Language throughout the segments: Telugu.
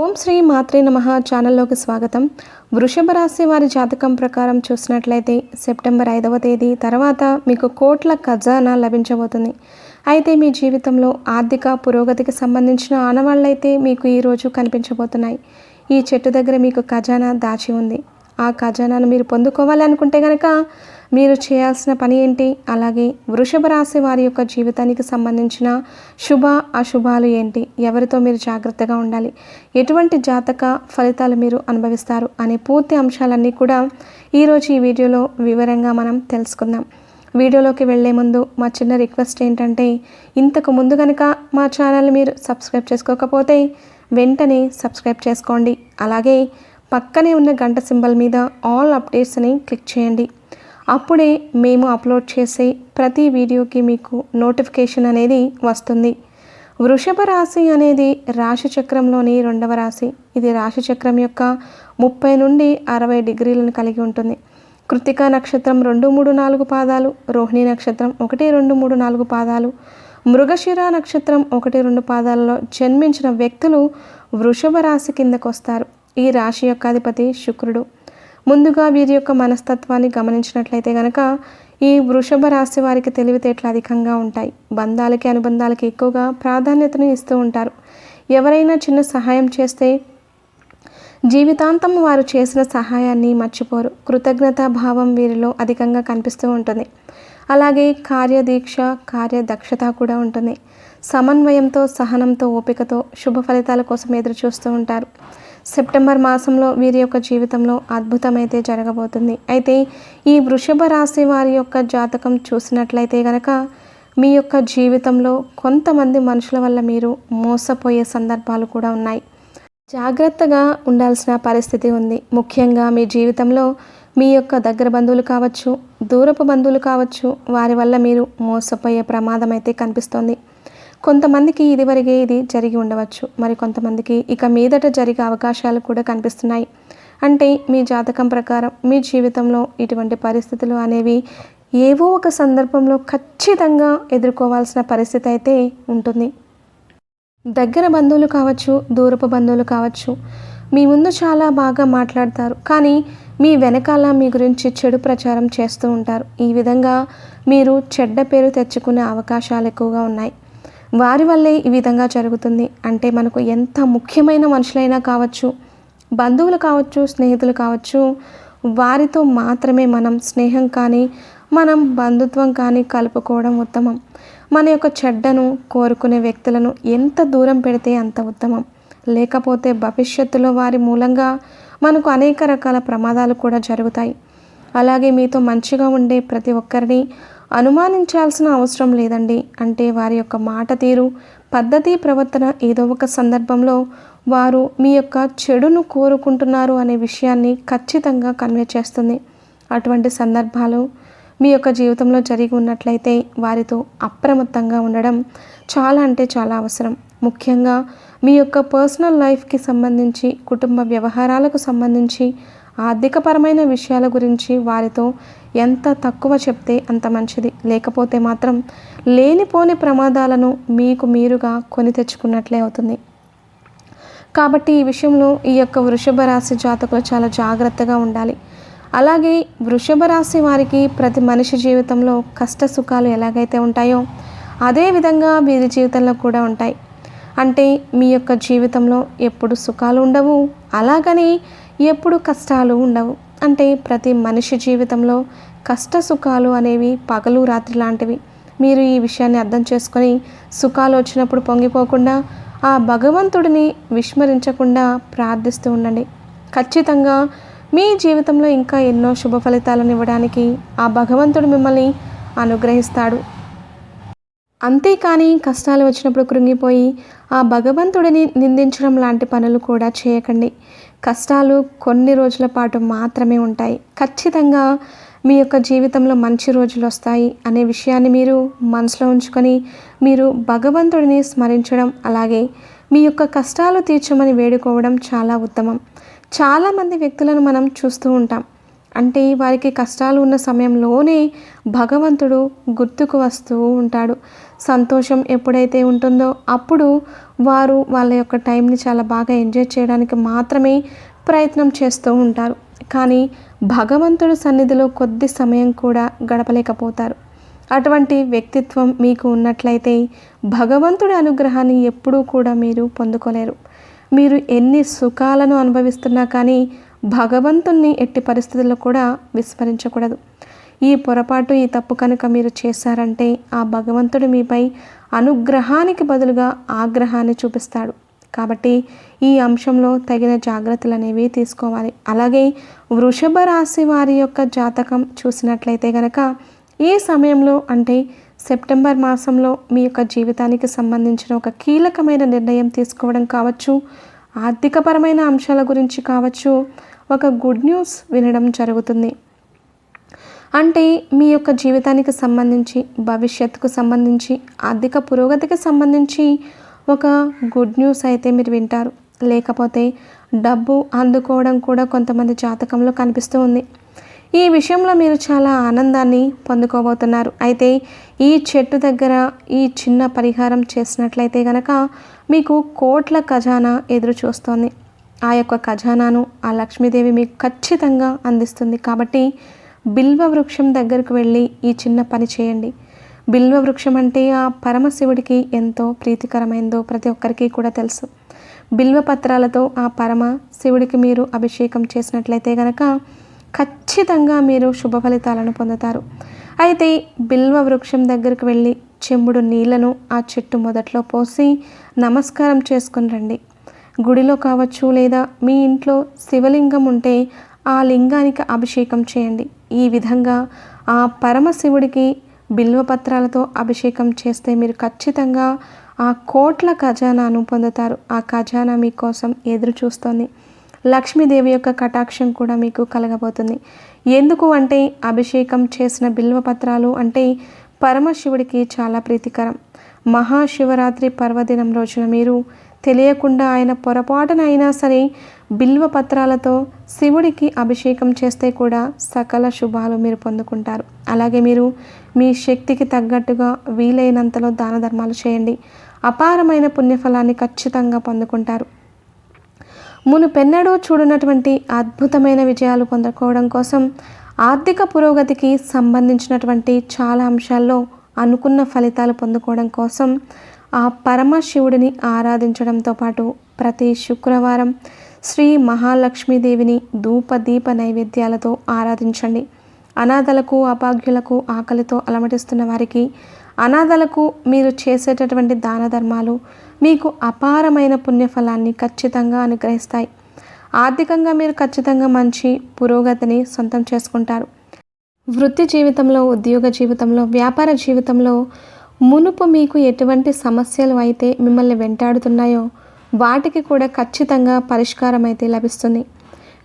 ఓం శ్రీ మాత్రే నమ ఛానల్లోకి స్వాగతం. వృషభ రాశి వారి జాతకం ప్రకారం చూసినట్లయితే సెప్టెంబర్ ఐదవ తేదీ తర్వాత మీకు కోట్ల ఖజానా లభించబోతుంది. అయితే మీ జీవితంలో ఆర్థిక పురోగతికి సంబంధించిన ఆనవాళ్ళైతే మీకు ఈరోజు కనిపించబోతున్నాయి. ఈ చెట్టు దగ్గర మీకు ఖజానా దాచి ఉంది. ఆ ఖజానాను మీరు పొందుకోవాలనుకుంటే కనుక మీరు చేయాల్సిన పని ఏంటి? అలాగే వృషభ రాశి వారి యొక్క జీవితానికి సంబంధించిన శుభ అశుభాలు ఏంటి? ఎవరితో మీరు జాగ్రత్తగా ఉండాలి? ఎటువంటి జాతక ఫలితాలు మీరు అనుభవిస్తారు? అనే పూర్తి అంశాలన్నీ కూడా ఈరోజు ఈ వీడియోలో వివరంగా మనం తెలుసుకుందాం. వీడియోలోకి వెళ్ళే ముందు మా చిన్న రిక్వెస్ట్ ఏంటంటే ఇంతకు ముందు కనుక మా ఛానల్ మీరు సబ్స్క్రైబ్ చేసుకోకపోతే వెంటనే సబ్స్క్రైబ్ చేసుకోండి. అలాగే పక్కనే ఉన్న గంట సింబల్ మీద ఆల్ అప్డేట్స్ని క్లిక్ చేయండి. అప్పుడే మేము అప్లోడ్ చేసే ప్రతి వీడియోకి మీకు నోటిఫికేషన్ అనేది వస్తుంది. వృషభ రాశి అనేది రాశి చక్రంలోని రెండవ రాశి. ఇది రాశి చక్రం యొక్క ముప్పై నుండి అరవై డిగ్రీలను కలిగి ఉంటుంది. కృతికా నక్షత్రం రెండు మూడు నాలుగు పాదాలు. రోహిణి నక్షత్రం ఒకటి రెండు మూడు నాలుగు పాదాలు. మృగశిర నక్షత్రం ఒకటి రెండు పాదాలలో జన్మించిన వ్యక్తులు వృషభ రాశి కిందకు వస్తారు. ఈ రాశి యొక్క అధిపతి శుక్రుడు. ముందుగా వీరి యొక్క మనస్తత్వాన్ని గమనించినట్లయితే గనక ఈ వృషభ రాశి వారికి తెలివితేటలు అధికంగా ఉంటాయి. బంధాలకి అనుబంధాలకి ఎక్కువగా ప్రాధాన్యతను ఇస్తూ ఉంటారు. ఎవరైనా చిన్న సహాయం చేస్తే జీవితాంతం వారు చేసిన సహాయాన్ని మర్చిపోరు. కృతజ్ఞతా భావం వీరిలో అధికంగా కనిపిస్తూ ఉంటుంది. అలాగే కార్యదీక్ష కార్యదక్షత కూడా ఉంటుంది. సమన్వయంతో సహనంతో ఓపికతో శుభ ఫలితాల కోసం ఎదురు చూస్తూ ఉంటారు. సెప్టెంబర్ మాసంలో వీరి యొక్క జీవితంలో అద్భుతమైతే జరగబోతుంది. అయితే ఈ వృషభ రాశి వారి యొక్క జాతకం చూసినట్లయితే గనక మీ యొక్క జీవితంలో కొంతమంది మనుషుల వల్ల మీరు మోసపోయే సందర్భాలు కూడా ఉన్నాయి. జాగ్రత్తగా ఉండాల్సిన పరిస్థితి ఉంది. ముఖ్యంగా మీ జీవితంలో మీ యొక్క దగ్గర బంధువులు కావచ్చు దూరపు బంధువులు కావచ్చు వారి వల్ల మీరు మోసపోయే ప్రమాదం అయితే కనిపిస్తోంది. కొంతమందికి ఇదివరకే ఇది జరిగి ఉండవచ్చు. మరి కొంతమందికి ఇక మీదట జరిగే అవకాశాలు కూడా కనిపిస్తున్నాయి. అంటే మీ జాతకం ప్రకారం మీ జీవితంలో ఇటువంటి పరిస్థితులు అనేవి ఏవో ఒక సందర్భంలో ఖచ్చితంగా ఎదుర్కోవాల్సిన పరిస్థితి అయితే ఉంటుంది. దగ్గర బంధువులు కావచ్చు దూరపు బంధువులు కావచ్చు మీ ముందు చాలా బాగా మాట్లాడతారు. కానీ మీ వెనకాల మీ గురించి చెడు ప్రచారం చేస్తూ ఉంటారు. ఈ విధంగా మీరు చెడ్డ పేరు తెచ్చుకునే అవకాశాలు ఎక్కువగా ఉన్నాయి. వారి వల్లే ఈ విధంగా జరుగుతుంది. అంటే మనకు ఎంత ముఖ్యమైన మనుషులైనా కావచ్చు బంధువులు కావచ్చు స్నేహితులు కావచ్చు వారితో మాత్రమే మనం స్నేహం కానీ మనం బంధుత్వం కానీ కలుపుకోవడం ఉత్తమం. మన యొక్క చెడ్డను కోరుకునే వ్యక్తులను ఎంత దూరం పెడితే అంత ఉత్తమం. లేకపోతే భవిష్యత్తులో వారి మూలంగా మనకు అనేక రకాల ప్రమాదాలు కూడా జరుగుతాయి. అలాగే మీతో మంచిగా ఉండే ప్రతి ఒక్కరిని అనుమానించాల్సిన అవసరం లేదండి. అంటే వారి యొక్క మాట తీరు పద్ధతి ప్రవర్తన ఏదో ఒక సందర్భంలో వారు మీ యొక్క చెడును కోరుకుంటున్నారు అనే విషయాన్ని ఖచ్చితంగా కన్వే చేస్తుంది. అటువంటి సందర్భాలు మీ యొక్క జీవితంలో జరిగి ఉన్నట్లయితే వారితో అప్రమత్తంగా ఉండడం చాలా అంటే చాలా అవసరం. ముఖ్యంగా మీ యొక్క పర్సనల్ లైఫ్కి సంబంధించి కుటుంబ వ్యవహారాలకు సంబంధించి ఆర్థికపరమైన విషయాల గురించి వారితో ఎంత తక్కువ చెప్తే అంత మంచిది. లేకపోతే మాత్రం లేనిపోని ప్రమాదాలను మీకు మీరుగా కొని తెచ్చుకున్నట్లే అవుతుంది. కాబట్టి ఈ విషయంలో ఈ యొక్క వృషభ రాశి జాతకులు చాలా జాగ్రత్తగా ఉండాలి. అలాగే వృషభ రాశి వారికి ప్రతి మనిషి జీవితంలో కష్ట సుఖాలు ఎలాగైతే ఉంటాయో అదే విధంగా వీరి జీవితంలో కూడా ఉంటాయి. అంటే మీ యొక్క జీవితంలో ఎప్పుడు సుఖాలు ఉండవు. అలాగని ఎప్పుడు కష్టాలు ఉండవు. అంటే ప్రతి మనిషి జీవితంలో కష్ట సుఖాలు అనేవి పగలు రాత్రి లాంటివి. మీరు ఈ విషయాన్ని అర్థం చేసుకొని సుఖాలు వచ్చినప్పుడు పొంగిపోకుండా ఆ భగవంతుడిని విస్మరించకుండా ప్రార్థిస్తూ ఉండండి. ఖచ్చితంగా మీ జీవితంలో ఇంకా ఎన్నో శుభ ఫలితాలను ఇవ్వడానికి ఆ భగవంతుడు మిమ్మల్ని అనుగ్రహిస్తాడు. అంతేకాని కష్టాలు వచ్చినప్పుడు కృంగిపోయి ఆ భగవంతుడిని నిందించడం లాంటి పనులు కూడా చేయకండి. కష్టాలు కొన్ని రోజుల పాటు మాత్రమే ఉంటాయి. ఖచ్చితంగా మీ యొక్క జీవితంలో మంచి రోజులు వస్తాయి అనే విషయాన్ని మీరు మనసులో ఉంచుకొని మీరు భగవంతుడిని స్మరించడం అలాగే మీ యొక్క కష్టాలు తీర్చమని వేడుకోవడం చాలా ఉత్తమం. చాలామంది వ్యక్తులను మనం చూస్తూ ఉంటాం. అంటే వారికి కష్టాలు ఉన్న సమయంలోనే భగవంతుడు గుర్తుకు వస్తూ ఉంటాడు. సంతోషం ఎప్పుడైతే ఉంటుందో అప్పుడు వారు వాళ్ళ యొక్క టైంని చాలా బాగా ఎంజాయ్ చేయడానికి మాత్రమే ప్రయత్నం చేస్తూ ఉంటారు. కానీ భగవంతుడి సన్నిధిలో కొద్ది సమయం కూడా గడపలేకపోతారు. అటువంటి వ్యక్తిత్వం మీకు ఉన్నట్లయితే భగవంతుడి అనుగ్రహాన్ని ఎప్పుడూ కూడా మీరు పొందుకోలేరు. మీరు ఎన్ని సుఖాలను అనుభవిస్తున్నా కానీ భగవంతుణ్ణి ఎట్టి పరిస్థితుల్లో కూడా విస్మరించకూడదు. ఈ పొరపాటు ఈ తప్పు కనుక మీరు చేశారంటే ఆ భగవంతుడు మీపై అనుగ్రహానికి బదులుగా ఆగ్రహాన్ని చూపిస్తాడు. కాబట్టి ఈ అంశంలో తగిన జాగ్రత్తలు అనేవి తీసుకోవాలి. అలాగే వృషభ రాశి వారి యొక్క జాతకం చూసినట్లయితే గనక ఈ సమయంలో అంటే సెప్టెంబర్ మాసంలో మీ యొక్క జీవితానికి సంబంధించిన ఒక కీలకమైన నిర్ణయం తీసుకోవడం కావచ్చు ఆర్థికపరమైన అంశాల గురించి కావచ్చు ఒక గుడ్ న్యూస్ వినడం జరుగుతుంది. అంటే మీ యొక్క జీవితానికి సంబంధించి భవిష్యత్తుకు సంబంధించి ఆర్థిక పురోగతికి సంబంధించి ఒక గుడ్ న్యూస్ అయితే మీరు వింటారు. లేకపోతే డబ్బు అందుకోవడం కూడా కొంతమంది జాతకంలో కనిపిస్తూ ఉంది. ఈ విషయంలో మీరు చాలా ఆనందాన్ని పొందుకోబోతున్నారు. అయితే ఈ చెట్టు దగ్గర ఈ చిన్న పరిహారం చేసినట్లయితే గనక మీకు కోట్ల ఖజానా ఎదురు చూస్తోంది. ఆ యొక్క ఖజానాను ఆ లక్ష్మీదేవి మీకు ఖచ్చితంగా అందిస్తుంది. కాబట్టి బిల్వ వృక్షం దగ్గరకు వెళ్ళి ఈ చిన్న పని చేయండి. బిల్వ వృక్షం అంటే ఆ పరమశివుడికి ఎంతో ప్రీతికరమైందో ప్రతి ఒక్కరికి కూడా తెలుసు. బిల్వ పత్రాలతో ఆ పరమ శివుడికి మీరు అభిషేకం చేసినట్లయితే గనక ఖచ్చితంగా మీరు శుభ ఫలితాలను పొందుతారు. అయితే బిల్వ వృక్షం దగ్గరికి వెళ్ళి చెంబుడు నీళ్ళను ఆ చెట్టు మొదట్లో పోసి నమస్కారం చేసుకుని రండి. గుడిలో కావచ్చు లేదా మీ ఇంట్లో శివలింగం ఉంటే ఆ లింగానికి అభిషేకం చేయండి. ఈ విధంగా ఆ పరమశివుడికి బిల్వపత్రాలతో అభిషేకం చేస్తే మీరు ఖచ్చితంగా ఆ కోట్ల ఖజానాను పొందుతారు. ఆ ఖజానా మీకోసం ఎదురు చూస్తోంది. లక్ష్మీదేవి యొక్క కటాక్షం కూడా మీకు కలగబోతుంది. ఎందుకు అంటే అభిషేకం చేసిన బిల్వపత్రాలు అంటే పరమశివుడికి చాలా ప్రీతికరం. మహాశివరాత్రి పర్వదినం రోజున మీరు తెలియకుండా ఆయన పొరపాటున అయినా సరే బిల్వ పత్రాలతో శివుడికి అభిషేకం చేస్తే కూడా సకల శుభాలు మీరు పొందుకుంటారు. అలాగే మీరు మీ శక్తికి తగ్గట్టుగా వీలైనంతలో దాన ధర్మాలు చేయండి. అపారమైన పుణ్యఫలాన్ని ఖచ్చితంగా పొందుకుంటారు. మును పెన్నడూ చూడనటువంటి అద్భుతమైన విజయాలు పొందుకోవడం కోసం ఆర్థిక పురోగతికి సంబంధించినటువంటి చాలా అంశాల్లో అనుకున్న ఫలితాలు పొందుకోవడం కోసం ఆ పరమశివుడిని ఆరాధించడంతో పాటు ప్రతి శుక్రవారం శ్రీ మహాలక్ష్మీదేవిని ధూప దీప నైవేద్యాలతో ఆరాధించండి. అనాథలకు అభాగ్యులకు ఆకలితో అలమటిస్తున్న వారికి అనాథలకు మీరు చేసేటటువంటి దాన ధర్మాలు మీకు అపారమైన పుణ్యఫలాన్ని ఖచ్చితంగా అనుగ్రహిస్తాయి. ఆర్థికంగా మీరు ఖచ్చితంగా మంచి పురోగతిని సొంతం చేసుకుంటారు. వృత్తి జీవితంలో ఉద్యోగ జీవితంలో వ్యాపార జీవితంలో మునుపు మీకు ఎటువంటి సమస్యలు అయితే మిమ్మల్ని వెంటాడుతున్నాయో వాటికి కూడా ఖచ్చితంగా పరిష్కారం అయితే లభిస్తుంది.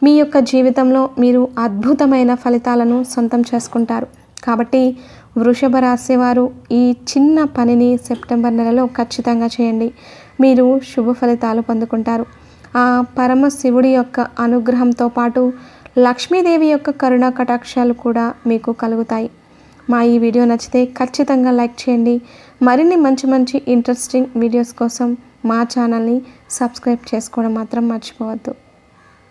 మీ యొక్క జీవితంలో మీరు అద్భుతమైన ఫలితాలను సొంతం చేసుకుంటారు. కాబట్టి వృషభ రాశి వారు ఈ చిన్న పనిని సెప్టెంబర్ నెలలో ఖచ్చితంగా చేయండి. మీరు శుభ ఫలితాలు పొందుకుంటారు. ఆ పరమశివుడి యొక్క అనుగ్రహంతో పాటు లక్ష్మీదేవి యొక్క కరుణా కటాక్షాలు కూడా మీకు కలుగుతాయి. మా ఈ వీడియో నచ్చితే ఖచ్చితంగా లైక్ చేయండి. మరిన్ని మంచి మంచి ఇంట్రెస్టింగ్ వీడియోస్ కోసం మా ఛానల్ని సబ్స్క్రైబ్ చేసుకోవడం మాత్రం మర్చిపోవద్దు.